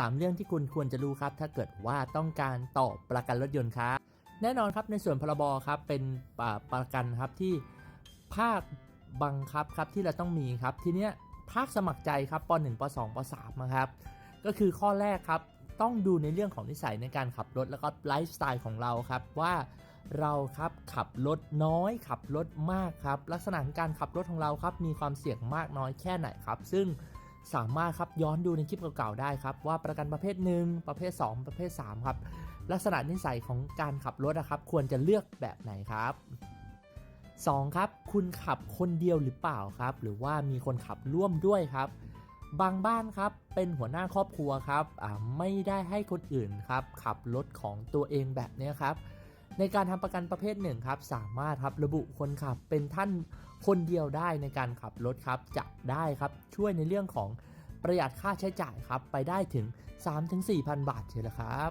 3 เรื่องที่คุณควรจะรู้ครับ ถ้าเกิดว่าต้องการต่อประกันรถยนต์ครับ แน่นอนครับในส่วนพรบครับเป็นประกันครับที่ภาคบังคับครับที่เราต้องมีครับ ทีเนี้ยภาคสมัครใจครับป .1 ป .2 ป .3 นะครับ ก็คือข้อแรกครับต้องดูในเรื่องของนิสัยในการขับรถแล้วก็ไลฟ์สไตล์ของเราครับว่าเราครับขับรถน้อยขับรถมากครับ ลักษณะของการขับรถของเราครับมีความเสี่ยงมากน้อยแค่ไหนครับ ซึ่ง สามารถครับย้อนดูในคลิปเก่าๆได้ครับว่าประกันประเภท 1 ประเภท 2 ประเภท3ครับลักษณะนิสัยของการขับรถนะครับ ควรจะเลือกแบบไหนครับ 2. ครับ คุณขับคนเดียวหรือเปล่าครับ หรือว่ามีคนขับร่วมด้วยครับ บางบ้านครับเป็นหัวหน้าครอบครัวครับไม่ได้ให้คนอื่นครับขับรถของตัวเองแบบนี้ครับ ในการทำประกันประเภทหนึ่งครับสามารถครับระบุคนขับเป็นท่านคนเดียวได้ในการขับรถครับจะได้ครับช่วยในเรื่องของประหยัดค่าใช้จ่ายครับไปได้ถึง 3-4,000 บาทเชียวละครับ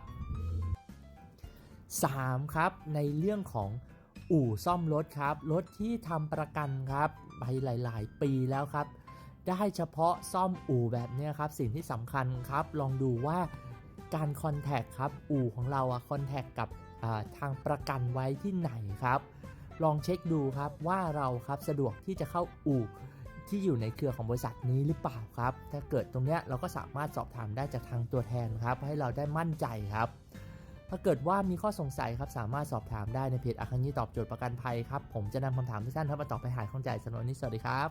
3. ครับในเรื่องของอู่ซ่อมรถครับรถที่ทำประกันครับไปหลาย ๆ ปีแล้วครับ ได้เฉพาะซ่อมอู่แบบนี้ครับสิ่งที่สำคัญครับ ลองดูว่า การคอนแทคครับ อู่ของเราอะคอนแทคกับทางประกันไว้ที่ไหนครับ ลองเช็คดูครับว่าเราครับสะดวกที่จะเข้าอู่ที่อยู่ในเครือของบริษัทนี้หรือเปล่าครับ ถ้าเกิดตรงเนี้ยเราก็สามารถสอบถามได้จากทางตัวแทนครับ ให้เราได้มั่นใจครับ ถ้าเกิดว่ามีข้อสงสัยครับสามารถสอบถามได้ในเพจอาคันยีตอบโจทย์ประกันภัยครับ ผมจะนำคำถามทุกท่านครับมาตอบไปหายข้องใจสำหรับวันนี้สวัสดีครับ